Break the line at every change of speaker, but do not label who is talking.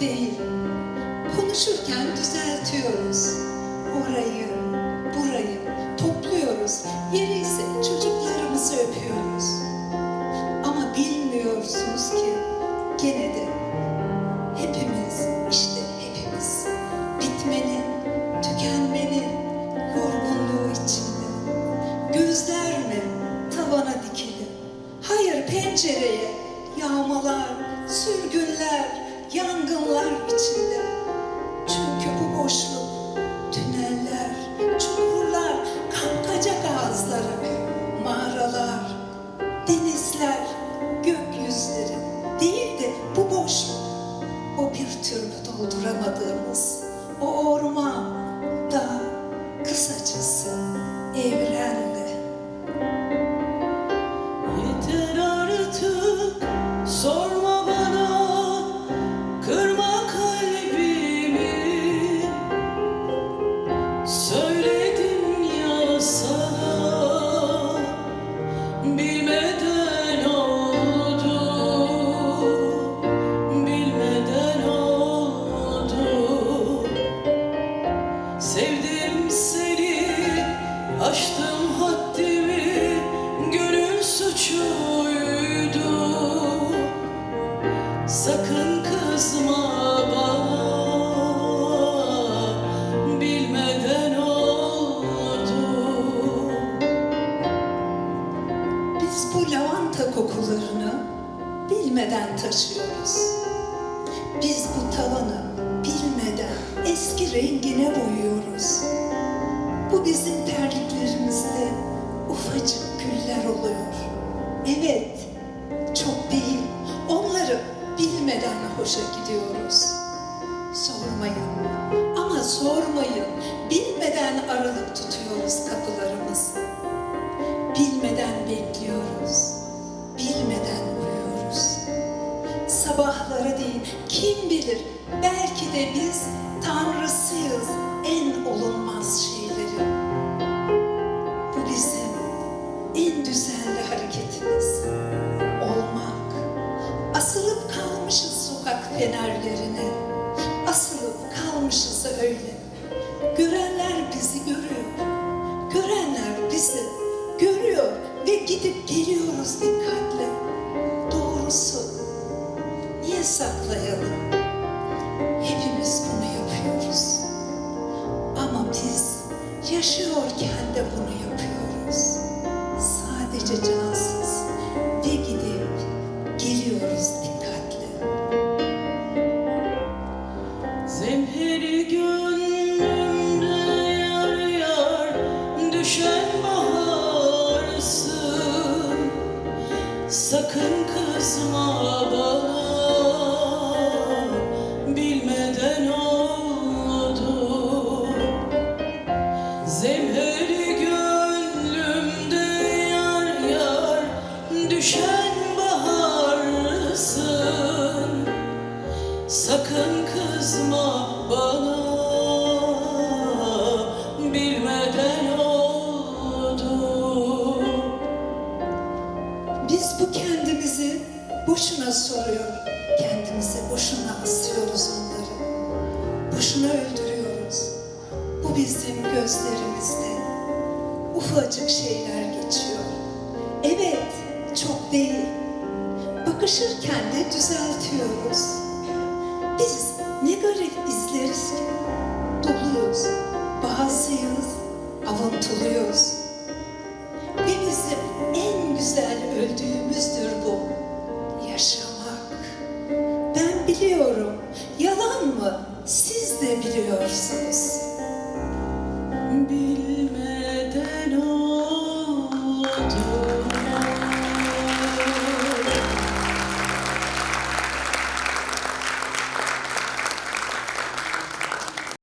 değil. Konuşurken düzeltiyoruz. Orayı, burayı topluyoruz. Yeri ise çocuklarımızı öpüyoruz. Ama bilmiyorsunuz ki gene de hepimiz, işte hepimiz bitmenin, tükenmenin yorgunluğu içinde. Gözler mi tavana dikili? Hayır pencereye yağmalar, sürgünler, yangınlar içinde. Çünkü bu boşluk, tüneller, çukurlar, kapkacak ağızları, mağaralar, denizler, gökyüzleri değil de bu boşluk, o bir türlü dolduramadığımız
bilmeden
taşıyoruz. Biz bu tavanı bilmeden eski rengine boyuyoruz. Bu bizim terliklerimizde ufacık güller oluyor. Evet, çok değil. Onları bilmeden hoşa gidiyoruz. Sormayın ama sormayın. Bilmeden aralık tutuyoruz kapılarımızı. Bilmeden bekliyoruz. Sabahları değil, kim bilir belki de biz tanrısıyız en olunmaz şeyleri. Bu bizim en düzenli hareketimiz. Olmak. Asılıp kalmışız sokak fenerlerine. Asılıp kalmışız öyle. Görenler bizi görüyor. Görenler bizi görüyor ve gidip geliyoruz dikkatle. Doğrusu saklayalım? Hepimiz bunu yapıyoruz. Ama biz yaşıyorken de bunu yapıyoruz. Sadece cansız Boşuna öldürüyoruz. Bu bizim gözlerimizde ufacık şeyler geçiyor. Evet, çok değil. Bakışırken de düzeltiyoruz. Biz ne garip izleriz ki. Doluyuz, bazıyız, avuntuluyuz. biliyorum. Yalan mı? Siz de biliyorsunuz. Bil